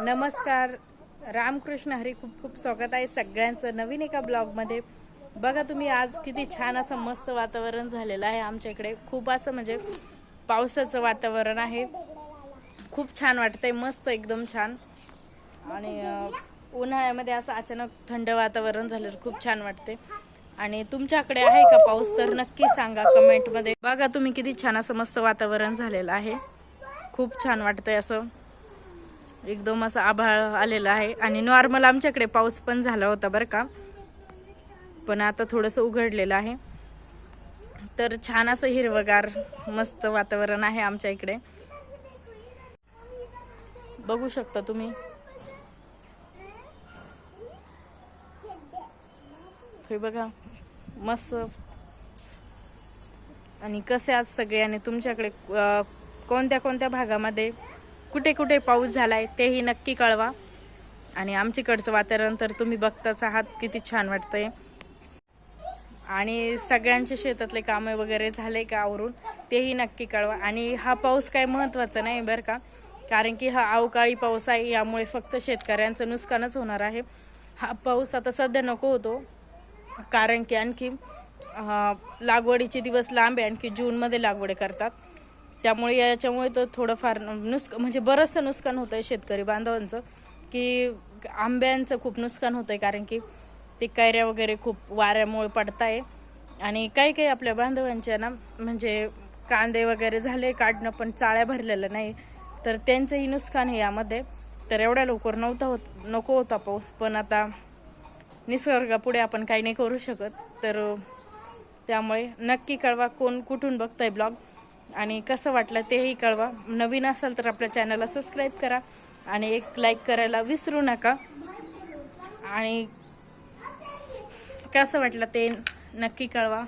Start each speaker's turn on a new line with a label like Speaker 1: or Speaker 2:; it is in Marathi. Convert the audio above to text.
Speaker 1: नमस्कार. रामकृष्ण हरी खूप खूप स्वागत आहे सगळ्यांचं नवीन एका ब्लॉगमध्ये. बघा तुम्ही आज किती छान असं मस्त वातावरण झालेलं आहे आमच्या इकडे. खूप असं म्हणजे पावसाचं वातावरण आहे. खूप छान वाटतंय मस्त एकदम छान. आणि उन्हाळ्यामध्ये असं अचानक थंड वातावरण झालं खूप छान वाटते आणि तुमच्याकडे आहे का पाऊस तर नक्की सांगा कमेंटमध्ये. बघा तुम्ही किती छान असं मस्त वातावरण झालेलं आहे. खूप छान वाटतंय असं. एकदम असं आभाळ आलेलं आहे. आणि नॉर्मल आमच्याकडे पाऊस पण झाला होता बरं का. पण आता थोडंसं उघडलेलं आहे. तर छान असं हिरवगार मस्त वातावरण आहे आमच्या इकडे. बघू शकता तुम्ही. हे बघा मस्त. आणि कसे आज सगळे आणि तुमच्याकडे कोणत्या कोणत्या भागामध्ये कुठे कुठे पाऊस झालाय तेही नक्की कळवा. आणि आमच्याकडचं वातावरण तर तुम्ही बघताच आहात किती छान वाटतंय. आणि सगळ्यांचे शेतातले कामे वगैरे झाले का आवरून तेही नक्की कळवा. आणि हा पाऊस काय महत्त्वाचा नाही बरं का कारण की हा अवकाळी पाऊस आहे यामुळे फक्त शेतकऱ्यांचं नुकसानच होणार आहे. हा पाऊस आता सध्या नको होतो कारण की आणखी लागवडीचे दिवस लांब आहे आणखी जूनमध्ये लागवड करतात. त्यामुळे याच्यामुळे तर थोडंफार नुसक म्हणजे बरंचसं नुकसान होतं आहे शेतकरी बांधवांचं की आंब्यांचं खूप नुकसान होतं आहे कारण की ते कैऱ्या वगैरे खूप वाऱ्यामुळे पडत आहे आणि काही काही आपल्या बांधवांच्या ना म्हणजे कांदे वगैरे झाले काढणं पण चाळ्या भरलेलं नाही. तर त्यांचंही नुकसान आहे यामध्ये. तर एवढ्या लवकर नव्हता होत नको होता पाऊस पण आता निसर्गापुढे आपण काही नाही करू शकत. तर त्यामुळे नक्की कळवा कोण कुठून बघताय ब्लॉग. आणि कसं वाटलं तेही कळवा. नवीन असाल तर आपल्या चॅनलला सबस्क्राईब करा आणि एक लाईक करायला विसरू नका. आणि कसं वाटलं ते नक्की कळवा.